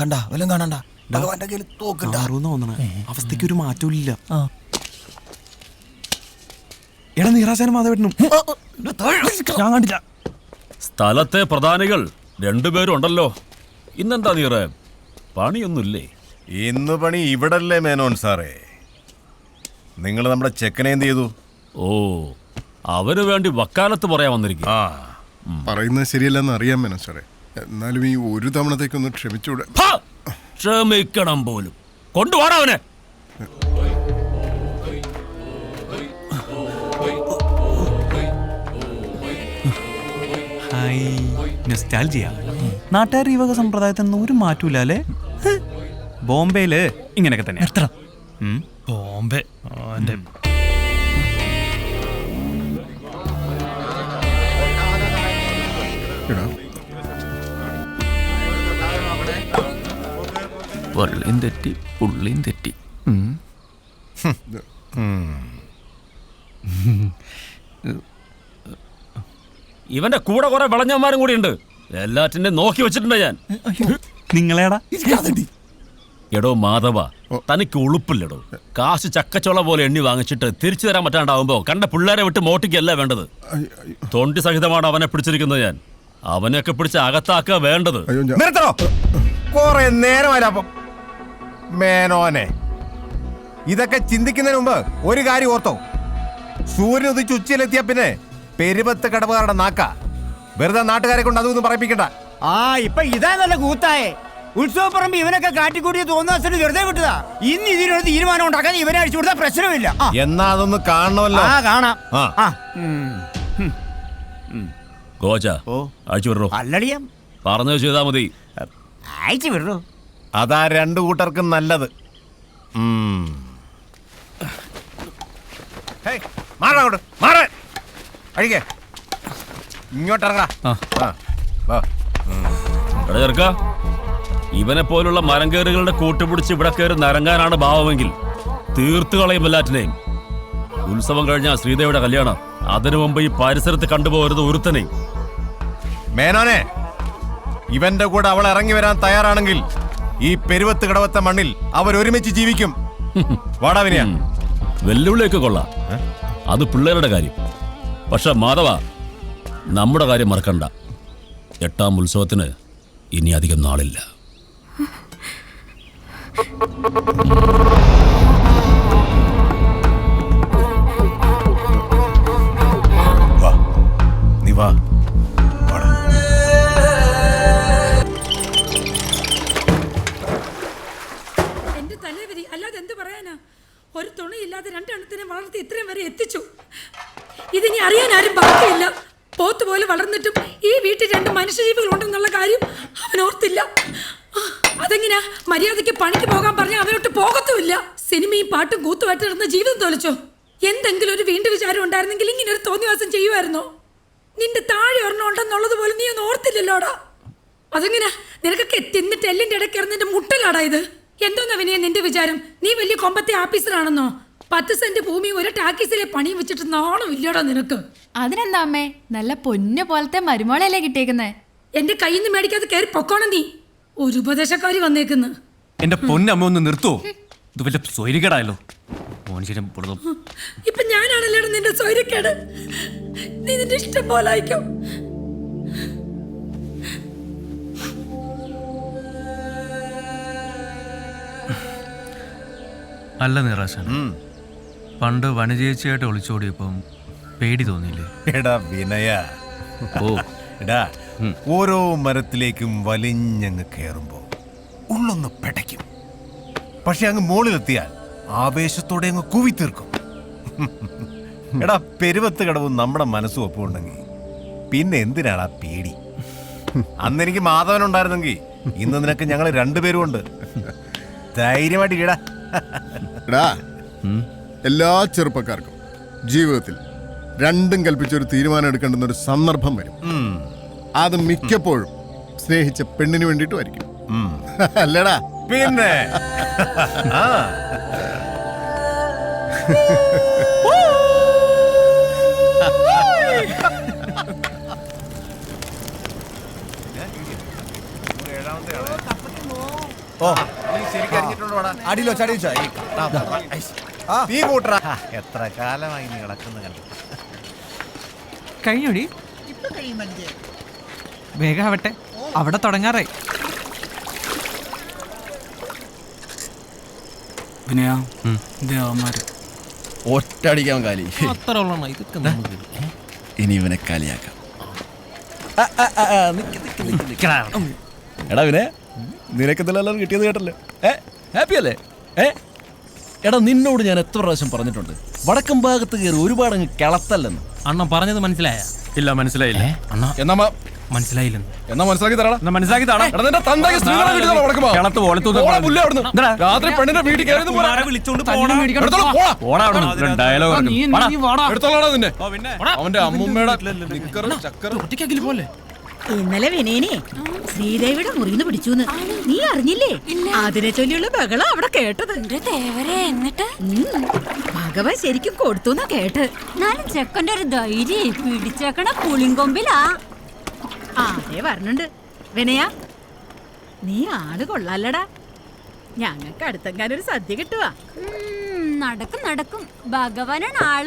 കണ്ട വല്ലതും കാണണ്ട. ഭഗവാന്റെ കയ്യിൽ തോക്കണ്ട മാറൂന്ന് തോന്നണേ. അവസ്ഥയ്ക്ക് ഒരു മാറ്റവും ഇല്ല. എടാ നീറാശാനും മാധവട്ടനും ഞാൻ കണ്ടില്ല. സ്ഥലത്തെ പ്രധാനികൾ രണ്ടുപേരും ഉണ്ടല്ലോ. ഇന്നെന്താ നീറ? പണിയൊന്നുമില്ലേ? ഇന്ന് പണി ഇവിടല്ലേ മേനോൻ സാറേ. നിങ്ങൾ നമ്മുടെ ചെക്കനെ എന്ത് ചെയ്തു? ഓ അവന് വേണ്ടി വക്കാലത്ത് പറയാൻ വന്നിരിക്കും ആ. പറയുന്നത് ശരിയല്ലെന്ന് അറിയാം മേനോൻ സാറേ. എന്നാലും ഈ ഒരു തവണത്തേക്കൊന്ന് ക്ഷമിച്ചൂടെ. ക്ഷമിക്കണം പോലും. കൊണ്ടുപോടാ അവനെ. നാട്ടുകാർ ഈ വക സമ്പ്രദായത്തിനൊന്നും ഒരു മാറ്റൂല അല്ലേ? ബോംബെയിൽ ഇങ്ങനെയൊക്കെ തന്നെ എത്ര ബോംബെ. എന്റെ എടാ വള്ളിയും തെറ്റി പുള്ളിയും തെറ്റി. ഇവന്റെ കൂടെ കുറെ വിളഞ്ഞന്മാരും കൂടി ഉണ്ട്. എല്ലാറ്റിന്റെ നോക്കി വെച്ചിട്ടുണ്ട് ഞാൻ. നിങ്ങളേടാ. എടോ മാധവ തനിക്ക് ഉളുപ്പില്ലടോ. കാശ് ചക്കച്ചോള പോലെ എണ്ണി വാങ്ങിച്ചിട്ട് തിരിച്ചു തരാൻ പറ്റാണ്ടാവുമ്പോ കണ്ട പിള്ളേരെ വിട്ട് മോട്ടിക്കല്ല വേണ്ടത്. തൊണ്ടി സഹിതമാണ് അവനെ പിടിച്ചിരിക്കുന്നത് ഞാൻ. അവനെയൊക്കെ പിടിച്ച് അകത്താക്കുക വേണ്ടത്. നിർത്തണോ? കൊറേ മേനോനെ. ഇതൊക്കെ ചിന്തിക്കുന്നതിന് മുമ്പ് ഒരു കാര്യം ഓർത്തോ. സൂര്യൻ ഉദിച്ച് ഉച്ചയിലെത്തിയ പിന്നെ പെരുപത്ത് കടവുകാരുടെ നാക്ക. വെറുതെ നാട്ടുകാരെ കൊണ്ട് അതൊന്നും പറയിപ്പിക്കണ്ട. ആ ഇപ്പൊ ഇതാ നല്ല കൂത്തായേ. ഉത്സവപ്പറമ്പ് ഇവനൊക്കെ കാട്ടിക്കൂട്ടിയ തോന്നാസിന് വെറുതെ വിട്ടതാ. ഇന്ന് ഇതിനൊരു തീരുമാനം ഉണ്ടാക്കാൻ ഇവനെ അടിച്ചു കൊടുത്താൽ പ്രശ്നമില്ല. ആ, എന്നാ അതൊന്ന് കാണണമല്ലോ. ആ കാണാം. ആ. ആ ഗോച്ച ഓ. അയച്ചു വിടറോ അല്ലടിയാം പറഞ്ഞു ചെയ്താ മതി. അയച്ചു വിടൂ അതാ രണ്ടു കൂട്ടർക്കും നല്ലത്. മാറാ. ചെറുക്ക ഇവനെ പോലുള്ള മരം കയറുകളുടെ കൂട്ടുപിടിച്ച് ഇവിടെ കയറി നരങ്ങാനാണ് ഭാവമെങ്കിൽ തീർത്തു കളയും എല്ലാറ്റിനെയും. ഉത്സവം കഴിഞ്ഞ ശ്രീദേവിയുടെ കല്യാണം അതിനു മുമ്പ് ഈ പരിസരത്ത് കണ്ടുപോകരുത് ഒരുത്തനെയും. മേനോനെ ഇവന്റെ കൂടെ അവൾ ഇറങ്ങി വരാൻ തയ്യാറാണെങ്കിൽ ഈ പെരുവത്ത് കടവത്ത മണ്ണിൽ അവർ ഒരുമിച്ച് ജീവിക്കും വാടാവിനിയ ഉം. വെല്ലുവിളിയൊക്കെ കൊള്ളാം. അത് പിള്ളേരുടെ കാര്യം. പക്ഷെ മാധവ നമ്മുടെ കാര്യം മറക്കണ്ട. എട്ടാം ഉത്സവത്തിന് ഇനി അധികം നാളില്ല. തുണിയില്ലാതെ രണ്ടെണ്ണത്തിനെ വളർത്തി ഇത്രയും വരെ എത്തിച്ചു. ഇതിനി അറിയാൻ ആരും ബാക്കിയില്ല. പോത്ത് പോലെ വളർന്നിട്ടും ഈ വീട്ടിൽ രണ്ട് മനുഷ്യജീവികൾ ഉണ്ടെന്നുള്ള കാര്യം അവൻ ഓർത്തില്ല. അതെങ്ങനെയാ മര്യാദയ്ക്ക് പണിക്ക് പോകാൻ പറഞ്ഞാൽ അവനോട്ട് പോകത്തുമില്ല. സിനിമയും പാട്ടും കൂത്തുമായിട്ട് നടന്ന ജീവിതം തോലിച്ചോ എന്തെങ്കിലും ഒരു വീണ്ടും വിചാരം ഉണ്ടായിരുന്നെങ്കിൽ ഇങ്ങനെ ഒരു തോന്നിവാസം ചെയ്യുമായിരുന്നോ? നിന്റെ താഴെ ഒരെണ്ണം ഉണ്ടെന്നുള്ളത് പോലും നീ ഒന്നും ഓർത്തില്ലല്ലോടാ. അതെങ്ങനെ? നിനക്കൊക്കെ തിന്നിട്ട് എല്ലിന്റെ ഇടയ്ക്ക് ഇറന്നിട്ട് മുട്ടലാടാ ഇത്. എന്തോന്നാ വിനയ നിന്റെ വിചാരം? നീ വലിയ കൊമ്പത്തെ ആഫീസറാണെന്നോ? പത്ത് സെന്റ് ഭൂമി ഒരു ടാക്കീസിലെ പണിയും വെച്ചിട്ട് നാണം ഇല്ലടാ നിനക്ക്. അതിനെന്താ അമ്മേ? നല്ല പൊന്നു പോലത്തെ മരുമോളല്ലേ കിട്ടിയേക്കുന്നേ? എന്റെ കയ്യിൽ നിന്ന് മേടിക്കാതെ കയറി പൊക്കോണം നീ. ഒരു ഉപദേശക്കാരി വന്നേക്കുന്നു. എന്റെ പൊന്നമ്മ ഒന്ന് നിർത്തോ. ഇത് വല്ല സ്വൈരികേടായല്ലോ. ഇപ്പൊ ഞാനാണല്ലേ നിന്റെ സ്വൈരക്കേട് നീ നിന്റെ ഇഷ്ടം പോലെ അയക്കോ അല്ല നിറാശൻ. പണ്ട് വനജേച്ചിയായിട്ട് ഒളിച്ചോടിയപ്പം പേടി തോന്നിയില്ലേ? എടാ വിനയ. ഓ. എടാ ഓരോ മരത്തിലേക്കും വലിഞ്ഞങ്ങ് കയറുമ്പോ ഉള്ളൊന്ന് പെടയ്ക്കും. പക്ഷെ അങ്ങ് മുകളിലെത്തിയാൽ ആവേശത്തോടെ അങ്ങ് കൂവി തീർക്കും എടാ പെരുവത്ത് കടവും നമ്മുടെ മനസ്സും ഒപ്പമുണ്ടെങ്കിൽ പിന്നെ ആ പേടി? അന്ന് എനിക്ക് മാധവൻ ഉണ്ടായിരുന്നെങ്കിൽ ഇന്ന് നിനക്ക് ഞങ്ങൾ രണ്ടുപേരും ഉണ്ട്. ധൈര്യമായിട്ട് ഇടാ എടാ എല്ലാ ചെറുപ്പക്കാർക്കും ജീവിതത്തിൽ രണ്ടും കൽപ്പിച്ചൊരു തീരുമാനം എടുക്കേണ്ടുന്ന ഒരു സന്ദർഭം വരും. അത് മിക്കപ്പോഴും സ്നേഹിച്ച പെണ്ണിന് വേണ്ടിയിട്ടുമായിരിക്കും അല്ലേടാ? പിന്നെ? ആ. അടിയിലോ ചടിച്ചോ നീ കൂട്ടറ. എത്ര കാലമായി നീ കിടക്കുന്ന കണ്ടു? കഴിഞ്ഞോടി? വേഗം ആവട്ടെ. അവിടെ തുടങ്ങാറായി. ഒറ്റടിക്കാൻ കാലി. അത്ര ഇനി ഇവനെ കാലിയാക്കാം. എടാ വിനെ നിനക്ക് ഇതെല്ലാം കിട്ടിയത് കേട്ടല്ലോ? ഏ ഹാപ്പി അല്ലേ ഏ? എടാ നിന്നോട് ഞാൻ എത്ര പ്രാവശ്യം പറഞ്ഞിട്ടുണ്ട്? വടക്കം ഭാഗത്ത് കയറി ഒരുപാട് അങ്ങ് കിളത്തല്ലെന്ന്. അണ്ണ പറഞ്ഞത് മനസ്സിലായ? ഇല്ല മനസ്സിലായില്ല. അണ്ണ. എന്നാ മനസ്സിലായില്ലേ മനസ്സിലായില്ലെന്ന്. എന്നാ മനസ്സിലാക്കി തരാടാ. എന്നാ മനസ്സിലാക്കി എടാ നിന്റെ തന്തയ്ക്ക് സ്ത്രീകളെ കിട്ടിയതാ വടക്കുമ്പോ കിളത്ത് പോലത്തു പോടാ പുല്ല് അവിടുന്ന്. രാത്രി പെണ്ണിന്റെ വീട്ടിൽ കയറി എടുത്തോളാം, പോടാ. പോടാ അവിടെ ഡയലോഗ് എടുത്തോളാടാ നിന്നെ. അവന്റെ അമ്മുമ്മയുടെ ചക്കറും. ചക്കറ് പോലെ. ഇന്നലെ വിനയനെ ശ്രീദേവിയുടെ മുറിന്ന് പിടിച്ചു നീ അറിഞ്ഞില്ലേ? അതിനെ ചൊല്ലിയുള്ള ബഹളം അവിടെ കേട്ടത്. എന്നിട്ട്? ഭഗവാൻ ശരിക്കും കൊടുത്തുന്നാ കേട്ട്. എന്നാലും ചെക്കന്റെ ഒരു ധൈര്യം പിടിച്ചേക്കണ പുളിങ്കൊമ്പിലാ. അതേ പറഞ്ഞുണ്ട്. വിനയ നീ ആൾ കൊള്ളാലടാ ഞങ്ങൾക്ക് അടുത്തെങ്ങാനൊരു സദ്യ കിട്ടുവാ. നടക്കും നടക്കും. ഭഗവാനാണ് ആൾ.